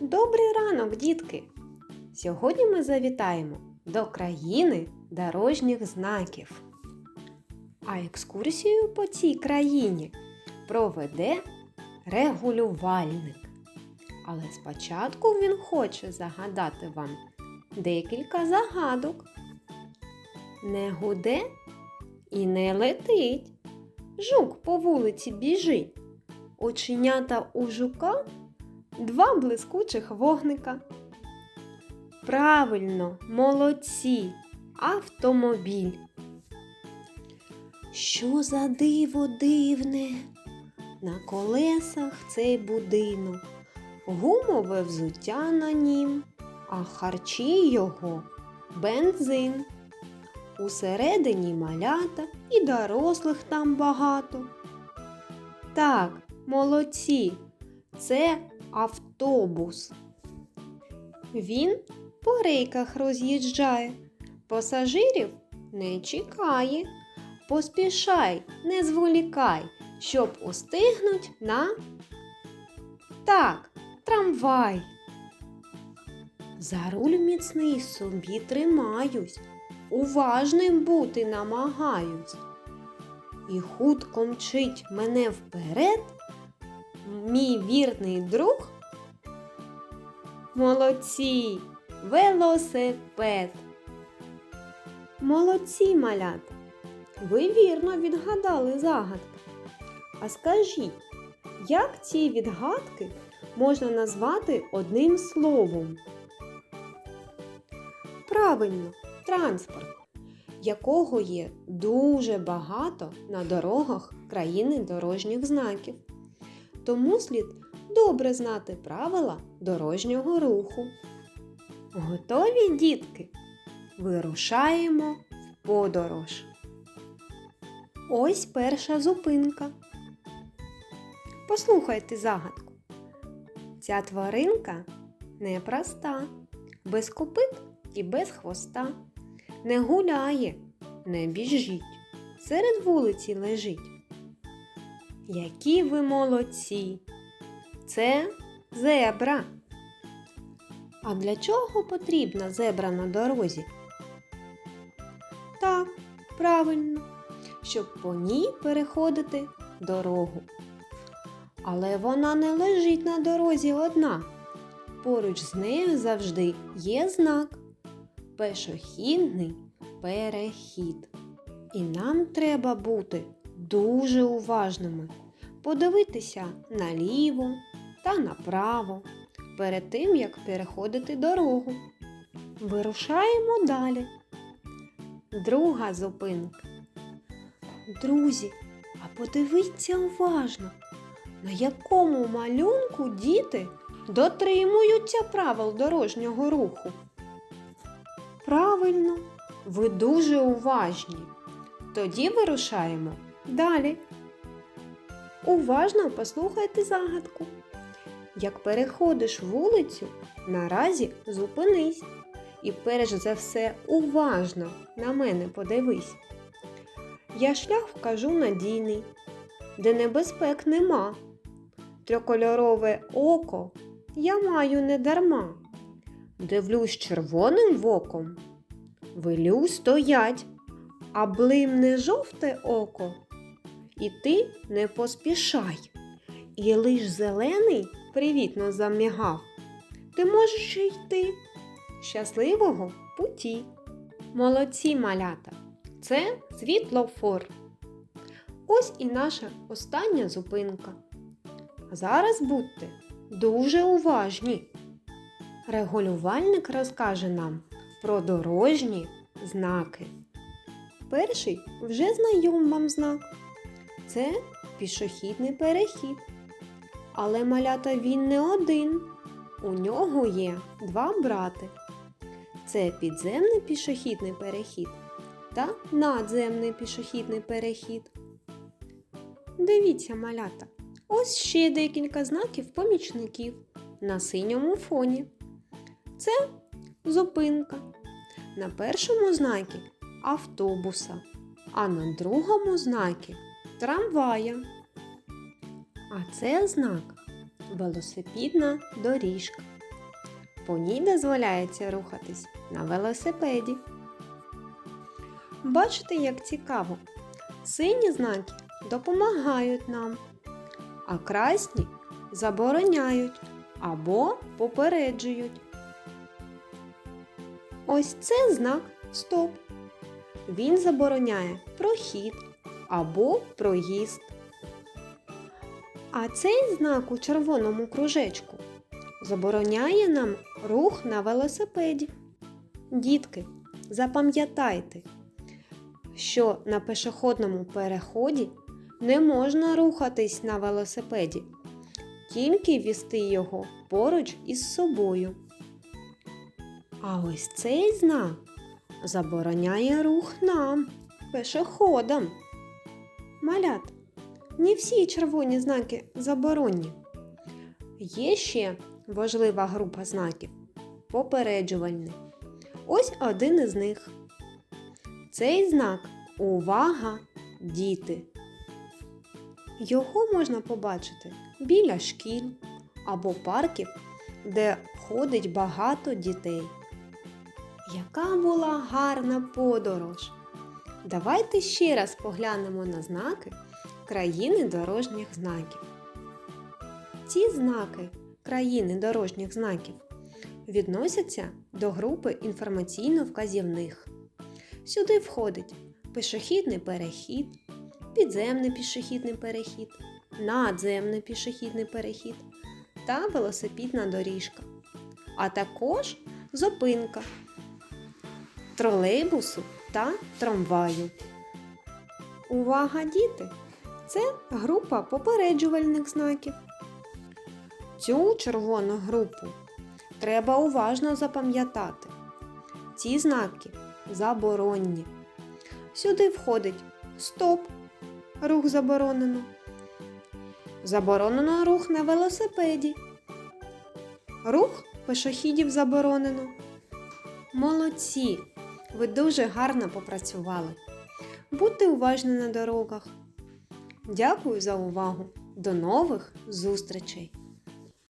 Добрий ранок, дітки! Сьогодні ми завітаємо до країни дорожніх знаків. А екскурсію по цій країні проведе регулювальник. Але спочатку він хоче загадати вам декілька загадок. Не гуде і не летить. Жук по вулиці біжить. Оченята у жука два блискучих вогника. Правильно, молодці, автомобіль. Що за диво дивне? На колесах цей будинок, гумове взуття на нім, а харчі його бензин. Усередині малята і дорослих там багато. Так, молодці, це автобус. Він по рейках роз'їжджає, пасажирів не чекає. Поспішай, не зволікай, щоб устигнуть на так, трамвай. За руль міцний собі тримаюсь, уважним бути намагаюсь. І хутко мчить мене вперед мій вірний друг. Молодці, велосипед. Молодці, малята. Ви вірно відгадали загадки. А скажіть, як ці відгадки можна назвати одним словом? Правильно, транспорт, якого є дуже багато на дорогах країни дорожніх знаків. Тому слід добре знати правила дорожнього руху. Готові, дітки? Вирушаємо в подорож. Ось перша зупинка. Послухайте загадку. Ця тваринка непроста, без копит і без хвоста. Не гуляє, не біжить, серед вулиці лежить. Які ви молодці! Це зебра. А для чого потрібна зебра на дорозі? Так, правильно, щоб по ній переходити дорогу. Але вона не лежить на дорозі одна. Поруч з нею завжди є знак пешохідний перехід. І нам треба бути дуже уважними, подивитися наліво та направо перед тим, як переходити дорогу. Вирушаємо далі. Друга зупинка. Друзі, а подивіться уважно, на якому малюнку діти дотримуються правил дорожнього руху. Правильно, ви дуже уважні. Тоді вирушаємо далі. Уважно послухайте загадку. Як переходиш вулицю, наразі зупинись. І перш за все уважно на мене подивись. Я шлях вкажу надійний, де небезпек нема. Трьокольорове око я маю не дарма. Дивлюсь червоним воком, велю стоять, а блимне жовте око. І ти не поспішай. І лиш зелений привітно замігав. Ти можеш йти. Щасливого путі. Молодці малята. Це світлофор. Ось і наша остання зупинка. Зараз будьте дуже уважні. Регулювальник розкаже нам про дорожні знаки. Перший вже знайом вам знак. Це пішохідний перехід. Але малята він не один. У нього є два брати. Це підземний пішохідний перехід та надземний пішохідний перехід. Дивіться, малята, ось ще декілька знаків помічників на синьому фоні. Це зупинка. На першому знакі автобуса, а на другому знакі трамвая. А це знак велосипедна доріжка. По ній дозволяється рухатись на велосипеді. Бачите, як цікаво. Сині знаки допомагають нам, а красні забороняють або попереджують. Ось це знак Стоп. Він забороняє прохід або проїзд. А цей знак у червоному кружечку забороняє нам рух на велосипеді. Дітки, запам'ятайте, що на пешеходному переході не можна рухатись на велосипеді, тільки візти його поруч із собою. А ось цей знак забороняє рух нам, пешеходам. Малят, не всі червоні знаки заборонні. Є ще важлива група знаків попереджувальний. Ось один із них. Цей знак Увага, діти. Його можна побачити біля шкіл або парків, де ходить багато дітей. Яка була гарна подорож! Давайте ще раз поглянемо на знаки країни дорожніх знаків. Ці знаки країни дорожніх знаків відносяться до групи інформаційно-вказівних. Сюди входить пішохідний перехід, підземний пішохідний перехід, надземний пішохідний перехід та велосипедна доріжка, а також зупинка тролейбусу та трамваю. Увага, діти! Це група попереджувальних знаків. Цю червону групу треба уважно запам'ятати. Ці знаки заборонні. Сюди входить стоп, рух заборонено. Заборонено рух на велосипеді. Рух пешохідів заборонено. Молодці! Ви дуже гарно попрацювали. Будьте уважні на дорогах. Дякую за увагу. До нових зустрічей!